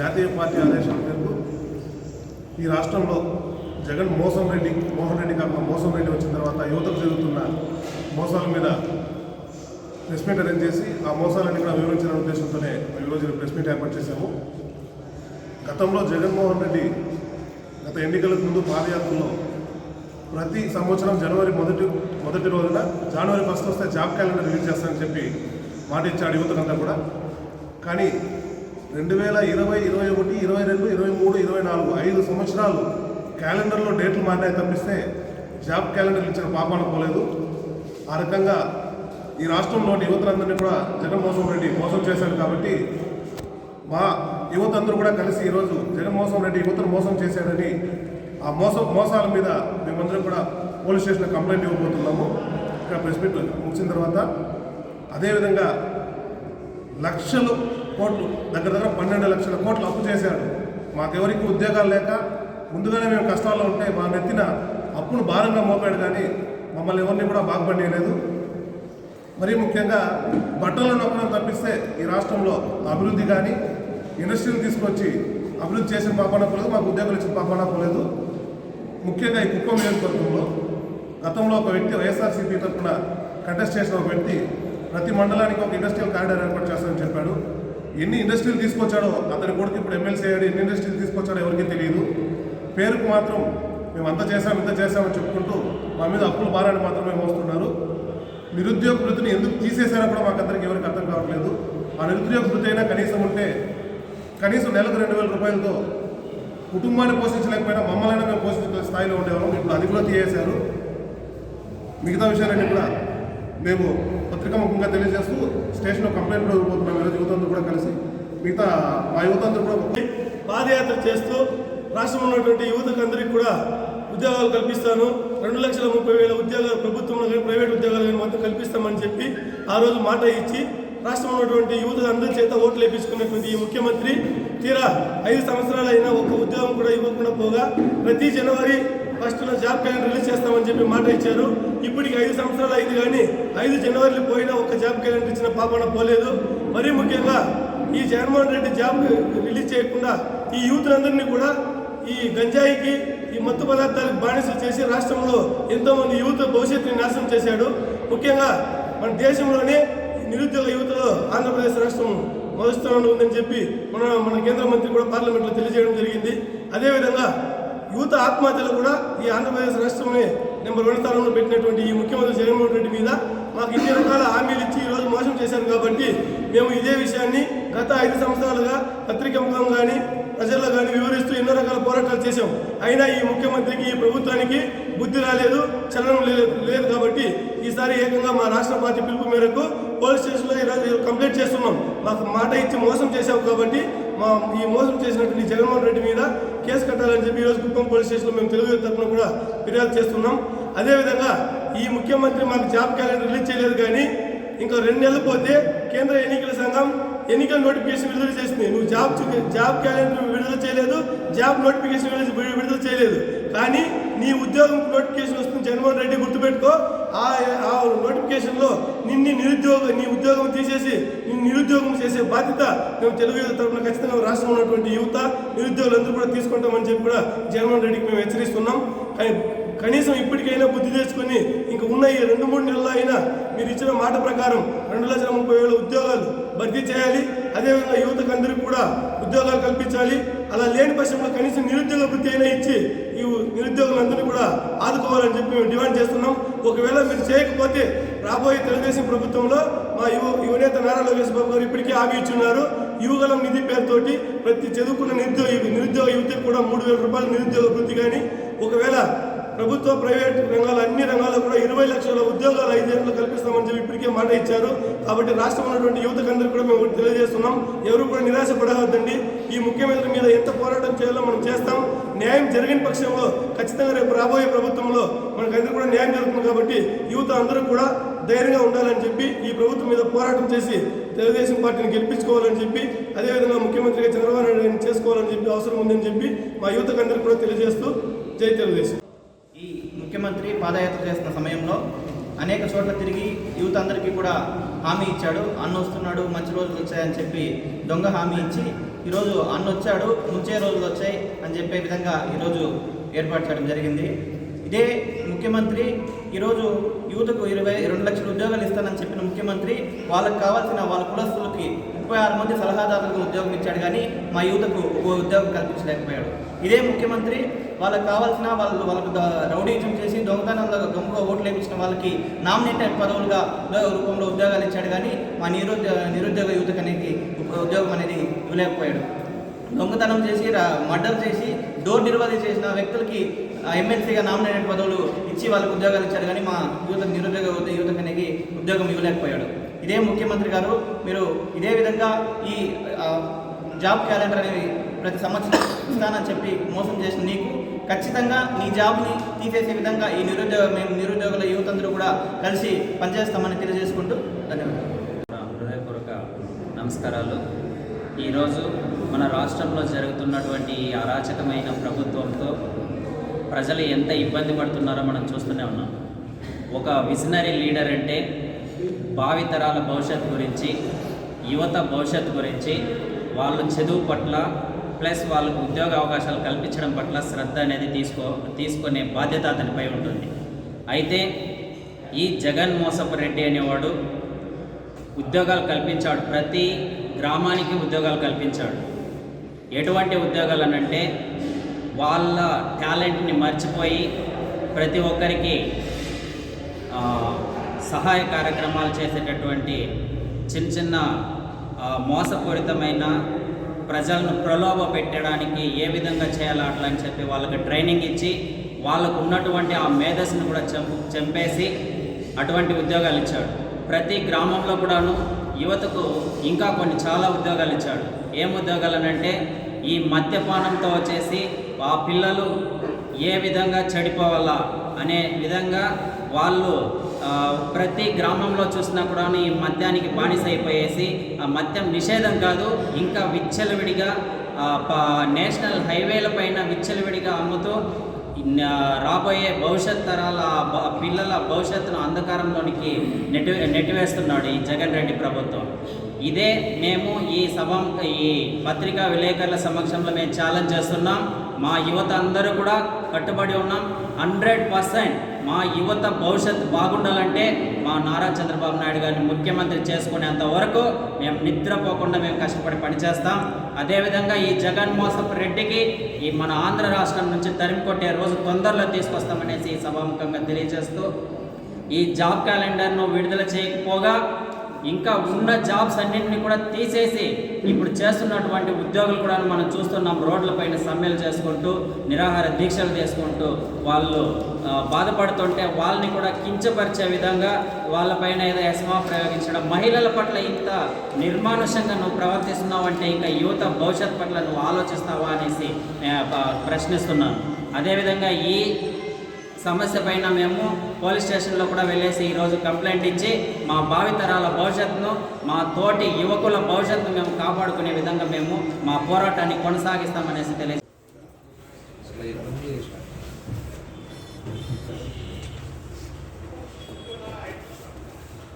జాతీయ పార్టీ ఆదేశాల మేరకు ఈ రాష్ట్రంలో జగన్ మోసం రెడ్డి మోహన్ రెడ్డి కాకుండా మోసం రెడ్డి వచ్చిన తర్వాత యువతకు జరుగుతున్న మోసాల మీద ప్రెస్ మీట్ అరేంజ్ చేసి ఆ మోసాలన్నీ కూడా వివరించిన ఉద్దేశంతోనే ఈరోజు ప్రెస్ మీట్ ఏర్పాటు చేశాము. గతంలో జగన్మోహన్ రెడ్డి గత ఎన్నికలకు ముందు పాదయాత్రలో ప్రతి సంవత్సరం జనవరి మొదటి మొదటి రోజున జనవరి ఫస్ట్ వస్తే జాబ్ క్యాలెండర్ రిలీజ్ చేస్తానని చెప్పి మాట ఇచ్చాడు యువతకంతా కూడా. కానీ రెండు వేల ఇరవై ఇరవై ఒకటి ఇరవై రెండు ఇరవై మూడు ఇరవై నాలుగు ఐదు సంవత్సరాలు క్యాలెండర్లో డేట్లు మారినాయి తప్పిస్తే జాబ్ క్యాలెండర్ ఇచ్చిన పాపాలు పోలేదు. ఆ రకంగా ఈ రాష్ట్రంలోని యువతలందరినీ కూడా జగన్మోహన్ రెడ్డి మోసం చేశాడు కాబట్టి మా యువత అందరూ కూడా కలిసి ఈరోజు జగన్మోహన్ రెడ్డి యువతను మోసం చేశాడని ఆ మోసం మోసాల మీద మేమందరం కూడా పోలీస్ స్టేషన్ కంప్లైంట్ ఇవ్వబోతున్నాము. ఇక్కడ ప్రెస్ మీట్ ముగిసిన తర్వాత అదేవిధంగా లక్షలు కోట్లు దగ్గర దగ్గర పన్నెండు లక్షల కోట్లు అప్పు చేశాడు. మాకెవరికి ఉద్యోగాలు లేక ముందుగానే మేము కష్టాల్లో ఉంటే మా నెత్తిన అప్పును భారంగా మోపాడు కానీ మమ్మల్ని ఎవరిని కూడా బాగుపడలేదు మరీ ముఖ్యంగా బట్టలు నొక్కడం తప్పిస్తే ఈ రాష్ట్రంలో అభివృద్ధి కానీ ఇండస్ట్రీలు తీసుకొచ్చి అభివృద్ధి చేసిన పాపన పోలేదు మాకు ఉద్యోగాలు ఇచ్చిన పాపన పోలేదు. ముఖ్యంగా ఈ కుప్పం నియోజకవర్గంలో గతంలో ఒక వ్యక్తి వైఎస్ఆర్సీపీ తరఫున కంటెస్ట్ చేసిన ఒక వ్యక్తి ప్రతి మండలానికి ఒక ఇండస్ట్రియల్ కారిడార్ ఏర్పాటు ఎన్ని ఇండస్ట్రీలు తీసుకొచ్చాడో అతని కొడుకు ఇప్పుడు ఎమ్మెల్సీ అయ్యాడు ఎన్ని ఇండస్ట్రీలు తీసుకొచ్చాడో ఎవరికీ తెలియదు. పేరుకు మాత్రం మేము అంత చేసాం ఇంత చేసామని చెప్పుకుంటూ మా మీద అప్పుల భారాన్ని మాత్రమే మోస్తున్నారు. నిరుద్యోగ వృత్తిని ఎందుకు తీసేశారో కూడా మాకు అందరికి ఎవరికి అర్థం కావట్లేదు. ఆ నిరుద్యోగ వృత్తి అయినా కనీసం ఉంటే కనీసం నెలకు రెండు వేల రూపాయలతో కుటుంబాన్ని పోషించలేకపోయినా మమ్మల్ని మేము పోషించే స్థాయిలో ఉండేవాళ్ళం. ఇప్పుడు అది కూడా తీయేశారు మిగతా విషయాలన్నీ కూడా మేము పత్రికాముఖంగా తెలియజేస్తూ స్టేషన్లో కంప్లైంట్ కూడా ఇవ్వబోతున్నాం ఈరోజు యువతందరూ కూడా కలిసి మిగతా మా యువతందరూ కూడా పాదయాత్ర చేస్తూ రాష్ట్రంలో ఉన్నటువంటి యువతకు అందరికీ కూడా ఉద్యోగాలు కల్పిస్తాను. రెండు లక్షల ముప్పై వేల ఉద్యోగాలు ప్రభుత్వంలో కానీ ప్రైవేట్ ఉద్యోగాలు కానీ మొత్తం కల్పిస్తామని చెప్పి ఆ రోజు మాట ఇచ్చి రాష్ట్రంలో ఉన్నటువంటి యువత అందరి చేత ఓట్లు వేపించుకున్నటువంటి ఈ ముఖ్యమంత్రి తీరా ఐదు సంవత్సరాలైనా ఒక ఉద్యోగం కూడా ఇవ్వకుండా పోగా ప్రతి జనవరి ఫస్ట్లో జాబ్ క్యాలెండర్ రిలీజ్ చేస్తామని చెప్పి మాట ఇచ్చారు. ఇప్పటికి ఐదు సంవత్సరాలు అయింది కానీ ఐదు జనవరిలో పోయినా ఒక జాబ్ క్యాలెండర్ ఇచ్చిన పాపన పోలేదు. మరీ ముఖ్యంగా ఈ జగన్మోహన్ రెడ్డి జాబ్ రిలీజ్ చేయకుండా ఈ యూత్లందరినీ కూడా ఈ గంజాయికి ఈ మత్తు పదార్థాలకు బానిసలు చేసి రాష్ట్రంలో ఎంతోమంది యువత భవిష్యత్తుని నాశనం చేశాడు. ముఖ్యంగా మన దేశంలోనే నిరుద్యోగ యువతలో ఆంధ్రప్రదేశ్ రాష్ట్రం మొదటి స్థానంలో ఉందని చెప్పి మన మన కేంద్ర మంత్రి కూడా పార్లమెంట్లో తెలియజేయడం జరిగింది. అదేవిధంగా యూత్ ఆత్మహత్యలు కూడా ఈ ఆంధ్రప్రదేశ్ రాష్ట్రంలో నెంబర్ వన్ స్థానంలో పెట్టినటువంటి ఈ ముఖ్యమంత్రి జగన్మోహన్ రెడ్డి మీద మాకు ఇన్ని రకాల హామీలు ఇచ్చి ఈరోజు మోసం చేశారు కాబట్టి మేము ఇదే విషయాన్ని గత ఐదు సంవత్సరాలుగా పత్రిక ముఖం కానీ ప్రజల్లో కానీ వివరిస్తూ ఎన్నో రకాల పోరాటాలు చేశాం. అయినా ఈ ముఖ్యమంత్రికి ఈ ప్రభుత్వానికి బుద్ధి రాలేదు చలనం లేదు లేదు కాబట్టి ఈసారి ఏకంగా మా రాష్ట్ర పార్టీ పిలుపు మేరకు పోలీస్ స్టేషన్లో ఈరోజు కంప్లైంట్ చేస్తున్నాం. మాకు మాట ఇచ్చి మోసం చేశావు కాబట్టి మా ఈ మోసం చేసినటువంటి జగన్మోహన్ రెడ్డి మీద కేసు కట్టాలని చెప్పి ఈరోజు కుప్పం పోలీస్ స్టేషన్లో మేము తెలుగు తరఫున కూడా ఫిర్యాదు చేస్తున్నాం. అదేవిధంగా ఈ ముఖ్యమంత్రి మాకు జాబ్ క్యాలెండర్ రిలీజ్ చేయలేదు కానీ ఇంకా రెండు నెలలు పోతే కేంద్ర ఎన్నికల సంఘం ఎన్నికల నోటిఫికేషన్ విడుదల చేసింది నువ్వు జాబ్ చూ- జాబ్ క్యాలెండర్ విడుదల చేయలేదు జాబ్ నోటిఫికేషన్ విడుదల చేయలేదు. కానీ నీ ఉద్యోగం నోటిఫికేషన్ వస్తుంది జగన్మోహన్ రెడ్డి గుర్తుపెట్టుకో. ఆ నోటిఫికేషన్లో నిన్ను నిరుద్యోగ నీ ఉద్యోగం తీసేసి నిన్ను నిరుద్యోగం చేసే బాధ్యత మేము తెలుగు యువత తరఫున ఖచ్చితంగా రాష్ట్రంలో ఉన్నటువంటి యువత నిరుద్యోగులందరూ కూడా తీసుకుంటామని చెప్పి కూడా జగన్మోహన్ రెడ్డికి మేము హెచ్చరిస్తున్నాం. కానీ కనీసం ఇప్పటికైనా బుద్ధి తెచ్చుకొని ఇంక ఉన్న ఈ రెండు మూడు నెలలు అయినా మీరు ఇచ్చిన మాట ప్రకారం రెండు లక్షల ముప్పై వేల ఉద్యోగాలు భర్తీ చేయాలి. అదేవిధంగా యువతకు అందరికీ కూడా ఉద్యోగాలు కల్పించాలి. అలా లేని పక్షంలో కనీసం నిరుద్యోగ వృత్తి అయినా ఇచ్చి ఈ నిరుద్యోగులందరినీ కూడా ఆదుకోవాలని చెప్పి మేము డిమాండ్ చేస్తున్నాం. ఒకవేళ మీరు చేయకపోతే రాబోయే తెలుగుదేశం ప్రభుత్వంలో మా యువ యువనేత నారా లోకేష్ బాబు గారు ఇప్పటికే హామీ ఇచ్చున్నారు యువగలం నిధి పేరుతోటి ప్రతి చదువుకున్న నిరుద్యోగ నిరుద్యోగ యువతకు కూడా మూడు వేల రూపాయల నిరుద్యోగ వృత్తి కానీ ఒకవేళ ప్రభుత్వ ప్రైవేట్ రంగాలు అన్ని రంగాల్లో కూడా ఇరవై లక్షల ఉద్యోగాలు ఐదేళ్ళు కల్పిస్తామని చెప్పి ఇప్పటికే మాట ఇచ్చారు. కాబట్టి రాష్ట్రంలో ఉన్నటువంటి యువతకందరూ కూడా మేము తెలియజేస్తున్నాం. ఎవరు కూడా నిరాశ పడవద్దండి ఈ ముఖ్యమంత్రి మీద ఎంత పోరాటం చేయాలో మనం చేస్తాం. న్యాయం జరిగిన పక్షంలో ఖచ్చితంగా రేపు రాబోయే ప్రభుత్వంలో మనకందరూ కూడా న్యాయం జరుగుతుంది కాబట్టి యువత అందరూ కూడా ధైర్యంగా ఉండాలని చెప్పి ఈ ప్రభుత్వం మీద పోరాటం చేసి తెలుగుదేశం పార్టీని గెలిపించుకోవాలని చెప్పి అదేవిధంగా ముఖ్యమంత్రిగా చంద్రబాబు నాయుడు చేసుకోవాలని చెప్పి అవసరం ఉందని చెప్పి మా యువతకందరూ కూడా తెలియజేస్తూ జై తెలుగుదేశం. ముఖ్యమంత్రి పాదయాత్ర చేస్తున్న సమయంలో అనేక చోట్ల తిరిగి యూత్ అందరికీ కూడా హామీ ఇచ్చాడు. అన్న వస్తున్నాడు మంచి రోజులు వచ్చాయని చెప్పి దొంగ హామీ ఇచ్చి ఈరోజు అన్న వచ్చాడు ముంచే రోజులు వచ్చాయి అని చెప్పే విధంగా ఈరోజు ఏర్పాటు చేయడం జరిగింది. ఇదే ముఖ్యమంత్రి ఈరోజు యువతకు ఇరవై రెండు లక్షల ఉద్యోగాలు ఇస్తానని చెప్పిన ముఖ్యమంత్రి వాళ్ళకి కావాల్సిన వాళ్ళ కులస్తులకి ముప్పై ఆరు మంది సలహాదారులకు ఉద్యోగం ఇచ్చాడు కానీ మా యూతకు ఒక ఉద్యోగం కల్పించలేకపోయాడు. ఇదే ముఖ్యమంత్రి వాళ్ళకి కావాల్సిన వాళ్ళు వాళ్ళకు రౌడీజం చేసి దొంగతనంలో దొంగ ఓట్లు వేయించిన వాళ్ళకి నామినేటెడ్ పదవులుగా రూపంలో ఉద్యోగాలు ఇచ్చాడు కానీ మా నిరుద్యోగ నిరుద్యోగ యువతకు అనేది ఉద్యోగం అనేది ఇవ్వలేకపోయాడు. దొంగతనం చేసి మర్డర్ చేసి డోర్ డెలివరీ చేసిన వ్యక్తులకి ఎమ్మెల్సీగా నామినేటెడ్ పదవులు ఇచ్చి వాళ్ళకి ఉద్యోగాలు ఇచ్చారు కానీ మా యువత నిరుద్యోగ యువత- యువతకు అనేది ఉద్యోగం ఇవ్వలేకపోయాడు. ఇదే ముఖ్యమంత్రి గారు మీరు ఇదే విధంగా ఈ జాబ్ క్యాలెండర్ అనేది ప్రతి సంవత్సరం ఇస్తానని చెప్పి మోసం చేసిన నీకు ఖచ్చితంగా నీ జాబ్ని తీసేసే విధంగా ఈ నిరుద్యోగ మేము నిరుద్యోగుల యువత అందరూ కూడా కలిసి పనిచేస్తామని తెలియజేసుకుంటూ ధన్యవాదాలు. హృదయపూర్వక నమస్కారాలు. ఈరోజు మన రాష్ట్రంలో జరుగుతున్నటువంటి ఈ అరాచకమైన ప్రభుత్వంతో ప్రజలు ఎంత ఇబ్బంది పడుతున్నారో మనం చూస్తూనే ఉన్నాం. ఒక విజనరీ లీడర్ అంటే భావితరాల భవిష్యత్తు గురించి యువత భవిష్యత్తు గురించి వాళ్ళు చదువు పట్ల ప్లస్ వాళ్ళకు ఉద్యోగ అవకాశాలు కల్పించడం పట్ల శ్రద్ధ అనేది తీసుకో తీసుకునే బాధ్యత అతనిపై ఉంటుంది. అయితే ఈ జగన్ మోసపు రెడ్డి అనేవాడు ఉద్యోగాలు కల్పించాడు. ప్రతి గ్రామానికి ఉద్యోగాలు కల్పించాడు. ఎటువంటి ఉద్యోగాలు అనంటే వాళ్ళ టాలెంట్ని మర్చిపోయి ప్రతి ఒక్కరికి సహాయ కార్యక్రమాలు చేసేటటువంటి చిన్న చిన్న మోసపూరితమైన ప్రజలను ప్రలోభ పెట్టడానికి ఏ విధంగా చేయాలో అట్లా అని చెప్పి వాళ్ళకి ట్రైనింగ్ ఇచ్చి వాళ్ళకు ఉన్నటువంటి ఆ మేధస్సును కూడా చంపు చంపేసి అటువంటి ఉద్యోగాలు ఇచ్చాడు. ప్రతి గ్రామంలో కూడాను యువతకు ఇంకా కొన్ని చాలా ఉద్యోగాలు ఇచ్చాడు. ఏం ఉద్యోగాలు అంటే ఈ మద్యపానంతో వచ్చేసి ఆ పిల్లలు ఏ విధంగా చెడిపోవాలా అనే విధంగా వాళ్ళు ప్రతి గ్రామంలో చూసినా కూడా ఈ మద్యానికి బానిస అయిపోయేసి ఆ మద్యం నిషేధం కాదు ఇంకా విచ్చలవిడిగా నేషనల్ హైవేల పైన విచ్చలవిడిగా అమ్ముతూ రాబోయే భవిష్యత్ తరాల పిల్లల భవిష్యత్తును అంధకారంలోనికి నెట్టి నెట్టివేస్తున్నాడు ఈ జగన్ రెడ్డి ప్రభుత్వం. ఇదే మేము ఈ సభ ఈ పత్రికా విలేకరుల సమక్షంలో మేము ఛాలెంజ్ చేస్తున్నాం. మా యువత అందరూ కూడా కట్టుబడి ఉన్నాం. హండ్రెడ్ పర్సెంట్ మా యువత భవిష్యత్తు బాగుండాలంటే మా నారా చంద్రబాబు నాయుడు గారిని ముఖ్యమంత్రి చేసుకునేంత వరకు మేము నిద్రపోకుండా మేము కష్టపడి పనిచేస్తాం. అదేవిధంగా ఈ జగన్ మోసపు రెడ్డికి ఈ మన ఆంధ్ర రాష్ట్రం నుంచి తరిమి కొట్టే రోజు తొందరలో తీసుకొస్తామనేసి ఈ సభాముఖంగా తెలియజేస్తూ ఈ జాబ్ క్యాలెండర్ను విడుదల చేయకపోగా ఇంకా ఉన్న జాబ్స్ అన్నింటినీ కూడా తీసేసి ఇప్పుడు చేస్తున్నటువంటి ఉద్యోగులు కూడా మనం చూస్తున్నాం. రోడ్లపైన సమ్మెలు చేసుకుంటూ నిరాహార దీక్షలు చేసుకుంటూ వాళ్ళు బాధపడుతుంటే వాళ్ళని కూడా కించపరిచే విధంగా వాళ్ళపైన ఏదో ఎస్మా ప్రయోగించడం. మహిళల పట్ల ఇంత నిర్మానుషంగా నువ్వు ప్రవర్తిస్తున్నావు అంటే ఇంకా యువత భవిష్యత్ పట్ల నువ్వు ఆలోచిస్తావా అనేసి ప్రశ్నిస్తున్నాను. అదేవిధంగా ఈ సమస్య పైన మేము పోలీస్ స్టేషన్లో కూడా వెళ్ళేసి ఈరోజు కంప్లైంట్ ఇచ్చి మా భావితరాల భవిష్యత్తును మా తోటి యువకుల భవిష్యత్తును మేము కాపాడుకునే విధంగా మేము మా పోరాటాన్ని కొనసాగిస్తామనేసి తెలియ